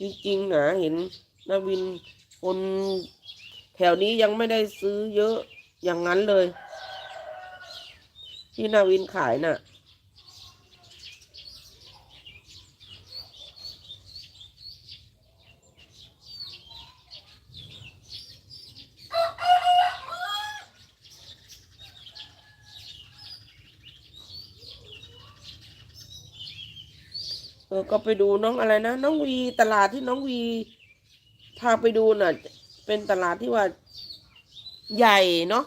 จริงๆนะเห็นนาวินคนแถวนี้ยังไม่ได้ซื้อเยอะอย่างนั้นเลย ที่นาวินขายน่ะ ออก็ไปดูน้องอะไรนะน้องวีตลาดที่น้องวี พาไปดูน่ะ เป็นตลาดที่ว่าใหญ่เนาะ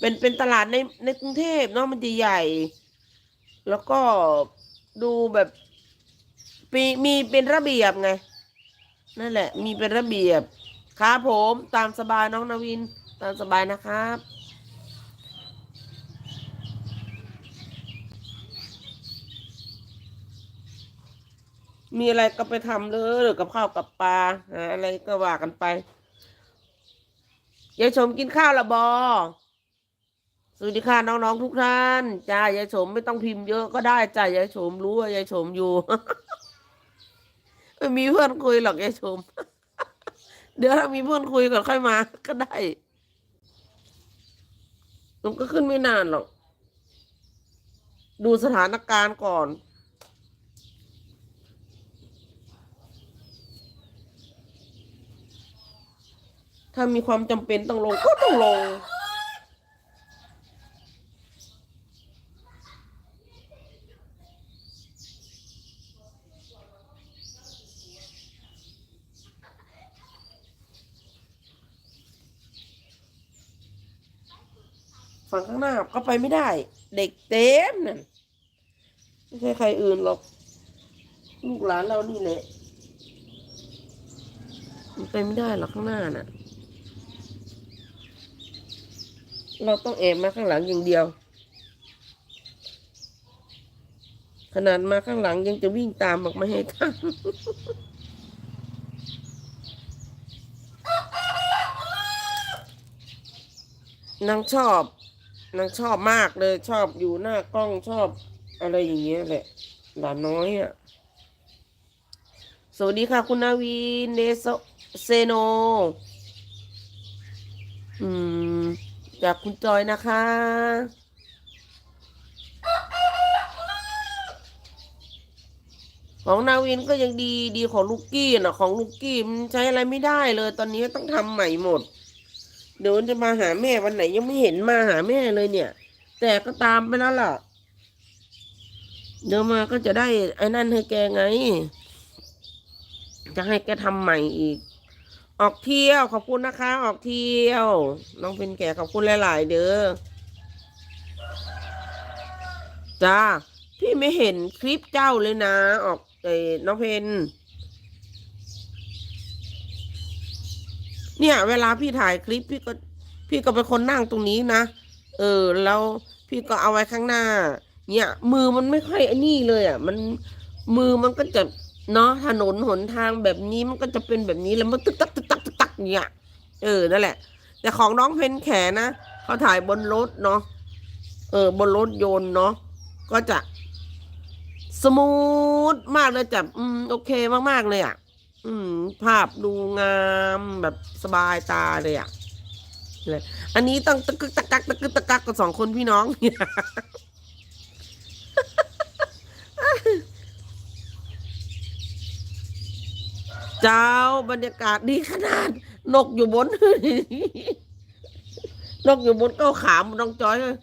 เป็นเป็นตลาดในในกรุงเทพเนาะมันจะใหญ่ แล้วก็ดูแบบมีมีเป็นระเบียบไงนั่นแหละ มีเป็นระเบียบครับผมตามสบายน้องนาวิน ตามสบายนะครับ มีอะไรก็ไปทำเลยหรือกับข้าวกับปลาอะไรก็ว่ากันไปยายชมกินข้าวละบอสวัสดีค่ะน้องๆทุกท่านจ้ายายชมไม่ต้องพิมพ์เยอะก็ได้จ้ายายชมรู้ว่ายายชมอยู่ไม่มีเพื่อนคุยหรอกยายชม เดี๋ยวถ้ามีเพื่อนคุยก่อนค่อยมา ก็ได้มันก็ขึ้นไม่นานหรอก ดูสถานการณ์ก่อน ถ้ามีความจำเป็นต้องลงก็ต้องลง ฝั่งข้างหน้าก็ไปไม่ได้ เด็กเต็มนั่นไม่ใช่ใครอื่นหรอกลูกหลานเรานี่แหละมันไปไม่ได้หรอกข้างหน้าน่ะ เราต้องแอบมาข้างหลังอย่างเดียว ขนาดมาข้างหลังยังจะวิ่งตามบอกไม่ให้ทำนางชอบนางชอบมากเลยชอบอยู่หน้ากล้องชอบอะไรอย่างเงี้ยแหละ หลานน้อยอะ สวัสดีค่ะคุณนาวีเนโซเซโน อืม จากคุณจอยนะคะ ของนาวินก็ยังดีดีของลูกกี้นะของลูกกี้มันใช้อะไรไม่ได้เลย ตอนนี้ต้องทำใหม่หมด เดี๋ยวจะมาหาแม่วันไหนยังไม่เห็นมาหาแม่เลยเนี่ย แต่ก็ตามไปแล้วล่ะ เดี๋ยวมาก็จะได้ไอ้นั่นให้แกไง จะให้แกทำใหม่อีก ออกเที่ยวขอบคุณนะคะ ออกเที่ยว น้องเป็นแก่ขอบคุณหลาย ๆ เด้อจ้าพี่ไม่เห็นคลิปเจ้าเลยนะ ออกไอ้น้องเพนเนี่ย เวลาพี่ถ่ายคลิปพี่ก็ พี่ก็เป็นคนนั่งตรงนี้นะเออ แล้วพี่ก็เอาไว้ข้างหน้า เนี่ย มือมันไม่ค่อยไอ้นี่เลยอะ มันมือมันก็จะ เนาะถนนหนทางแบบนี้มันก็จะเป็นแบบนี้แล้วมันตึกตักตึกตักตึกตักเนี่ยเออนั่นแหละ แต่ของน้องเพนแขนะเขาถ่ายบนรถเนาะเออบนรถยนต์เนาะก็จะ สมูทมากเลยจับอืมโอเคมากๆเลยอะ อืม ภาพดูงามแบบสบายตาเลยอะเลยอันนี้ต้องตะกึกตะกักตะกึกตะกักกับสองคนพี่น้องเจ้าบรรยากาศดีขนาด นกอยู่บน นกอยู่บนเก้าขามน้องจอยเลย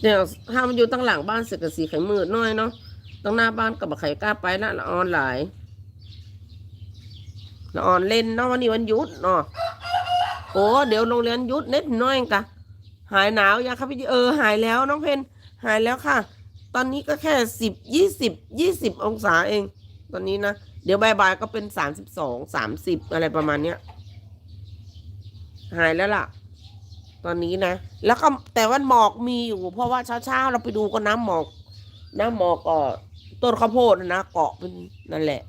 เนี่ยถ้ามันอยู่ตั้งหลังบ้านเสกกบสีไข่มืดน้อยเนาะตั้งหน้าบ้านกับบักไข่กล้าไปละละออนหลายละออนเล่นเนาะวันนี้วันหยุดเนาะโอ้เดี๋ยวโรงเรียนหยุดเน็ดน้อยกะ หายหนาวยังครับพี่เออหายแล้วน้องเพนหายแล้วค่ะ ตอนนี้ก็แค่สิบยี่สิบยี่สิบองศาเอง ตอนนี้นะ เดี๋ยวบ่ายๆก็เป็นสามสิบสองสามสิบอะไรประมาณเนี้ย หายแล้วล่ะ ตอนนี้นะ แล้วก็แต่ว่าหมอกมีอยู่ เพราะว่าเช้าๆเราไปดูก็น้ำหมอก น้ำหมอกก็ต้นข้าวโพดนะเกาะเป็นนั่นแหละ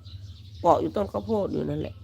เกาะอยู่ต้นข้าวโพดอยู่นั่นแหละ